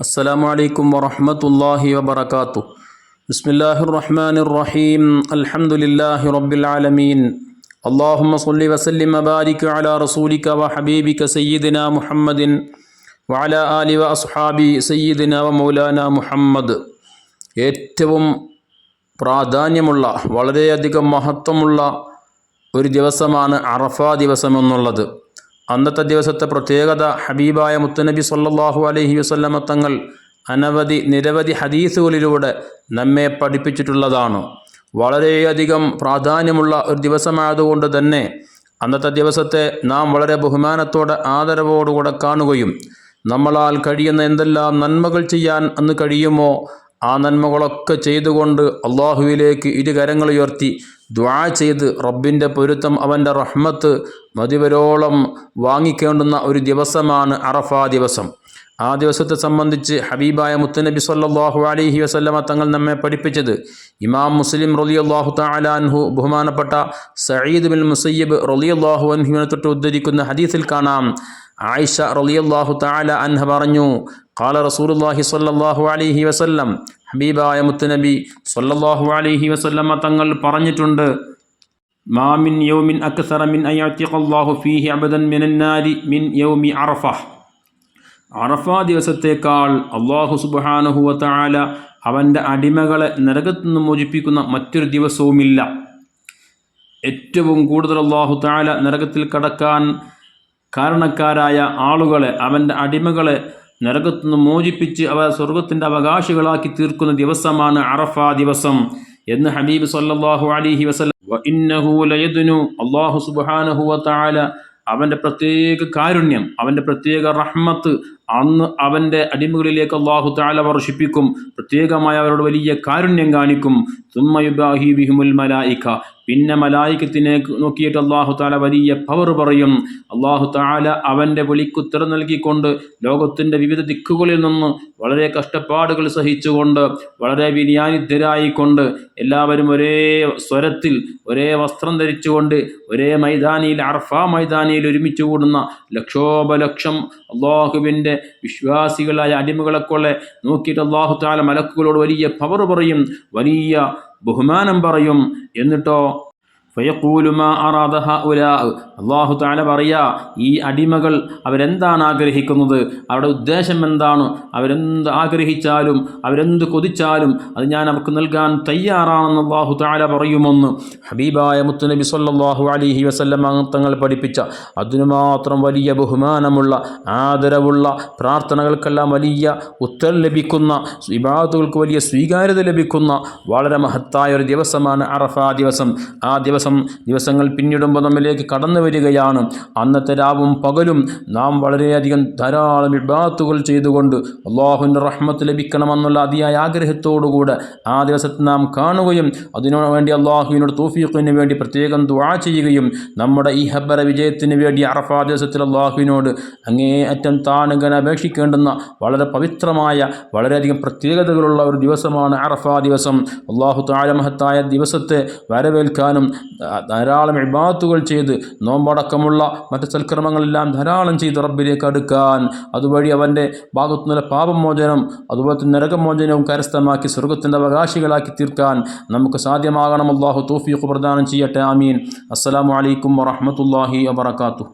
السلام عليكم ورحمة الله وبركاته بسم الله الرحمن الرحيم الحمد لله رب العالمين اللهم صل وسلم وبارك على رسولك وحبيبك سيدنا محمد وعلى آل وأصحاب سيدنا ومولانا മുഹമ്മദ് ഏറ്റവും പ്രാധാന്യമുള്ള വളരെയധികം മഹത്വമുള്ള ഒരു ദിവസമാണ് അറഫ ദിവസം എന്നുള്ളത് അന്നത്തെ ദിവസത്തെ പ്രത്യേകത ഹബീബായ മുത്തനബി സല്ലാഹു അലഹി വസല്ലമ തങ്ങൾ അനവധി നിരവധി ഹദീസുകളിലൂടെ നമ്മെ പഠിപ്പിച്ചിട്ടുള്ളതാണ്. വളരെയധികം പ്രാധാന്യമുള്ള ഒരു ദിവസമായതുകൊണ്ട് തന്നെ അന്നത്തെ ദിവസത്തെ നാം വളരെ ബഹുമാനത്തോടെ ആദരവോടുകൂടെ കാണുകയും നമ്മളാൽ കഴിയുന്ന എന്തെല്ലാം നന്മകൾ ചെയ്യാൻ അന്ന് കഴിയുമോ ആ നന്മകളൊക്കെ ചെയ്തുകൊണ്ട് അള്ളാഹുവിലേക്ക് ഇരുകരങ്ങൾ ഉയർത്തി ദ്വാ ചെയ്ത് റബ്ബിന്റെ പൊരുത്തം അവന്റെ റഹ്മത്ത് മതിവരോളം വാങ്ങിക്കേണ്ടുന്ന ഒരു ദിവസമാണ് അറഫാ ദിവസം. ആ ദിവസത്തെ സംബന്ധിച്ച് ഹബീബായ മുത്തുനബി സല്ലാഹു അലൈഹി വസല്ലമ തങ്ങൾ നമ്മെ പഠിപ്പിച്ചത്. ഇമാം മുസ്ലിം റളിയല്ലാഹു തആല അൻഹു ബഹുമാനപ്പെട്ട സയ്യിദ് ബിൻ മുസയ്യിബ് റളിയല്ലാഹു അൻഹുവിനെ തൊട്ട് ഉദ്ധരിക്കുന്ന ഹദീസിൽ കാണാം. ആയിഷ റളിയല്ലാഹു താല അൻഹ പറഞ്ഞു ഖാല റസൂലുള്ളാഹി സല്ലാഹു അലൈഹി വസല്ലം ഹബീബായ മുത്തുനബി സ്വല്ലല്ലാഹു അലഹി വസ്ല്ലമ്മ തങ്ങൾ പറഞ്ഞിട്ടുണ്ട് മാമിൻ യൗമിൻ അക്സറ മിൻ ഫിഹി ഫീഹി അബദൻ മിനന്നാരി മിൻ യൗമി അറഫ. അറഫ ദിവസത്തേക്കാൾ അള്ളാഹു സുബ്ഹാനഹു തആല അവന്റെ അടിമകളെ നരകത്തു നിന്ന് മോചിപ്പിക്കുന്ന മറ്റൊരു ദിവസവുമില്ല. ഏറ്റവും കൂടുതൽ അള്ളാഹു താല നരകത്തിൽ കടക്കാൻ കാരണക്കാരായ ആളുകളെ അവന്റെ അടിമകളെ നരകത്തു നിന്ന് മോചിപ്പിച്ച് അവ സ്വർഗത്തിന്റെ അവകാശികളാക്കി തീർക്കുന്ന ദിവസമാണ് അറഫ ദിവസം എന്ന് ഹബീബ് സല്ലാഹു അലിഹി വസല്ലം അള്ളാഹു ഇന്നഹു താല അവന്റെ പ്രത്യേക കാരുണ്യം അവന്റെ പ്രത്യേക റഹ്മത്ത് അന്ന് അവന്റെ അടിമകളിലേക്ക് അള്ളാഹു താല വർഷിപ്പിക്കും. പ്രത്യേകമായി അവരോട് വലിയ കാരുണ്യം കാണിക്കും. തുമ്മയുബാഹി ബിഹുമുൽ മലായിക്ക പിന്നെ മലായിക്കത്തിനെ നോക്കിയിട്ട് അള്ളാഹു താല വലിയ പവർ പറയും. അള്ളാഹു താല അവന്റെ വിളിക്കുത്തരം നൽകിക്കൊണ്ട് ലോകത്തിന്റെ വിവിധ ദിക്കുകളിൽ നിന്ന് വളരെ കഷ്ടപ്പാടുകൾ സഹിച്ചുകൊണ്ട് വളരെ വിനിയാനിദ്ധരായിക്കൊണ്ട് എല്ലാവരും ഒരേ സ്വരത്തിൽ ഒരേ വസ്ത്രം ധരിച്ചുകൊണ്ട് ഒരേ മൈതാനിയിൽ അർഫ മൈതാനിയിൽ ഒരുമിച്ച് കൂടുന്ന ലക്ഷോപലക്ഷം അള്ളാഹുവിന്റെ വിശ്വാസികളായ അടിമകളെക്കൊള്ളെ നോക്കിയിട്ട് അള്ളാഹു താല മലക്കുകളോട് വലിയ പവർ പറയും. വലിയ ബഹുമാനം പറയും. എന്നിട്ടോ അള്ളാഹു താല പറയാ ഈ അടിമകൾ അവരെന്താണ് ആഗ്രഹിക്കുന്നത്? അവരുടെ ഉദ്ദേശം എന്താണ്? അവരെന്ത് ആഗ്രഹിച്ചാലും അവരെന്ത് കൊതിച്ചാലും അത് ഞാൻ അവർക്ക് നൽകാൻ തയ്യാറാണെന്ന് അള്ളാഹു താല പറയുമെന്ന് ഹബീബായ മുത്തുനബി സല്ലാഹു അലിഹി വസല്ലം അംഗത്തങ്ങൾ പഠിപ്പിച്ച. അതിനു മാത്രം വലിയ ബഹുമാനമുള്ള ആദരവുള്ള പ്രാർത്ഥനകൾക്കെല്ലാം വലിയ ഉത്തരം ലഭിക്കുന്ന വിഭാഗത്തുകൾക്ക് വലിയ സ്വീകാര്യത ലഭിക്കുന്ന വളരെ മഹത്തായ ഒരു ദിവസമാണ് അറഫ ദിവസം. ആ ദിവസം ദിവസങ്ങൾ പിന്നിടുമ്പോൾ നമ്മിലേക്ക് കടന്നു വരികയാണ്. അന്നത്തെ രാവും പകലും നാം വളരെയധികം ധാരാളം ഇബാത്തുകൾ ചെയ്തുകൊണ്ട് അള്ളാഹുവിന്റെ റഹ്മത്ത് ലഭിക്കണമെന്നുള്ള അതിയായ ആഗ്രഹത്തോടുകൂടെ ആ ദിവസത്തെ നാം കാണുകയും അതിനു വേണ്ടി അള്ളാഹുവിനോട് തൂഫീഖിന് വേണ്ടി പ്രത്യേകം ദുആ ചെയ്യുകയും നമ്മുടെ ഈ ഹബ്ബര വിജയത്തിന് വേണ്ടി അറഫാ ദിവസത്തിൽ അള്ളാഹുവിനോട് അങ്ങേയറ്റം താണുകൻ അപേക്ഷിക്കേണ്ടുന്ന വളരെ പവിത്രമായ വളരെയധികം പ്രത്യേകതകളുള്ള ഒരു ദിവസമാണ് അറഫാ ദിവസം. അള്ളാഹു താഴമഹത്തായ ദിവസത്തെ വരവേൽക്കാനും ധാരാളം ഇബാത്തുകൾ ചെയ്ത് നോമ്പടക്കമുള്ള മറ്റ് സൽക്രമങ്ങളെല്ലാം ധാരാളം ചെയ്ത് റബ്ബിലേക്ക് അടുക്കാൻ. അതുവഴി അവന്റെ ഭാഗത്തുനിന്നുള്ള പാപമോചനം അതുപോലെ തന്നെ നരകമോചനവും കരസ്ഥമാക്കി സ്വർഗത്തിന്റെ അവകാശികളാക്കി തീർക്കാൻ നമുക്ക് സാധ്യമാകണം. അള്ളാഹു തൗഫീഖ് പ്രദാനം ചെയ്യട്ടെ. ആമീൻ. അസ്സലാമു അലൈക്കും വറഹ്മത്തുള്ളാഹി വബറകാതുഹു.